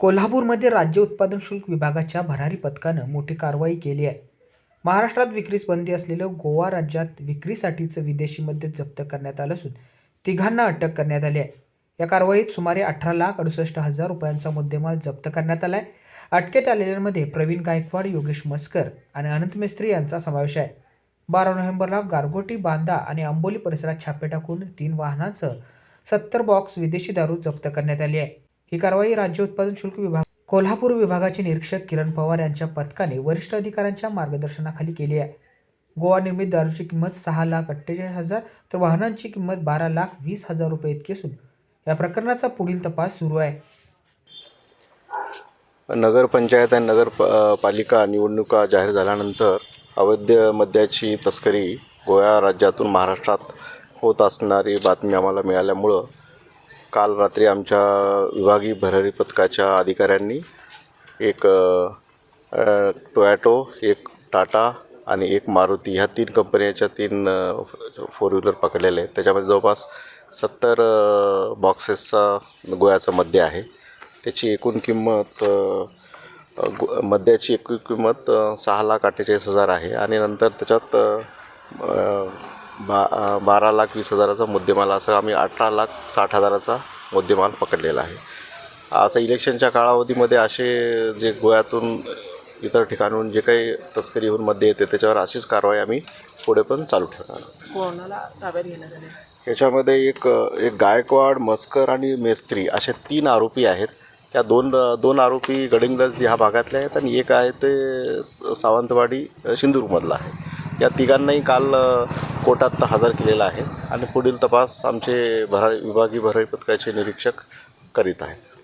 कोल्हापूरमध्ये राज्य उत्पादन शुल्क विभागाच्या भरारी पथकानं मोठी कारवाई केली आहे. महाराष्ट्रात विक्रीस बंदी असलेलं गोवा राज्यात विक्रीसाठीचं विदेशी मद्य जप्त करण्यात आलं असून तिघांना अटक करण्यात आली आहे. या कारवाईत सुमारे अठरा लाख अडुसष्ट हजार रुपयांचा मुद्देमाल जप्त करण्यात आला आहे अटकेत आलेल्यांमध्ये प्रवीण गायकवाड योगेश मस्कर आणि अनंत मिस्त्री यांचा समावेश आहे. बारा नोव्हेंबरला गारगोटी बांदा आणि आंबोली परिसरात छापे टाकून तीन वाहनांसह सत्तर बॉक्स विदेशी दारू जप्त करण्यात आली आहे. ही कारवाई राज्य उत्पादन शुल्क विभाग कोल्हापूर विभागाचे निरीक्षक किरण पवार यांच्या पथकाने वरिष्ठ अधिकाऱ्यांच्या मार्गदर्शनाखाली केली आहे. गोवा निर्मित दारूची किंमत सहा लाख अठ्ठेचाळीस हजार तर वाहनांची किंमत बारा लाख वीस हजार रुपये इतकी असून या प्रकरणाचा पुढील तपास सुरू आहे. नगरपंचायत आणि नगर पालिका निवडणुका जाहीर झाल्यानंतर अवैध मद्याची तस्करी गोवा राज्यातून महाराष्ट्रात होत असणारी बातमी आम्हाला मिळाल्यामुळं काल रात्री आमच्या विभागीय भरारी पथकाच्या अधिकाऱ्यांनी एक टोयॅटो एक टाटा आणि एक मारुती ह्या तीन कंपन्याच्या तीन फोर व्हीलर पकडलेले आहेत. त्याच्यामध्ये जवळपास सत्तर बॉक्सेसचा गोव्याचं मद्य आहे. त्याची एकूण किंमत मद्याची एकूण किंमत सहा लाख अठ्ठेचाळीस हजार आहे आणि नंतर त्याच्यात बा बारा लाख वीस हजाराचा मुद्देमाल असं आम्ही अठरा लाख साठ हजाराचा मुद्देमाल पकडलेला आहे. असं इलेक्शनच्या कालावधीमध्ये असे जे गोव्यातून इतर ठिकाणून जे काही तस्करी होऊन मध्ये येते त्याच्यावर अशीच कारवाई आम्ही पुढे पण चालू ठेवणार आहोत. याच्यामध्ये एक एक गायकवाड मस्कर आणि मेस्त्री असे तीन आरोपी आहेत. त्या दोन दोन आरोपी गडिंग्लज ह्या भागातले आहेत आणि एक आहे ते स- सावंतवाडी अ, सिंदूरमधला आहे. या तिघांनाही काल कोर्टात हजर केलेला आहे आणि पुढील तपास आमचे भरारी विभागीय भरारी पथकाचे निरीक्षक करीत आहेत.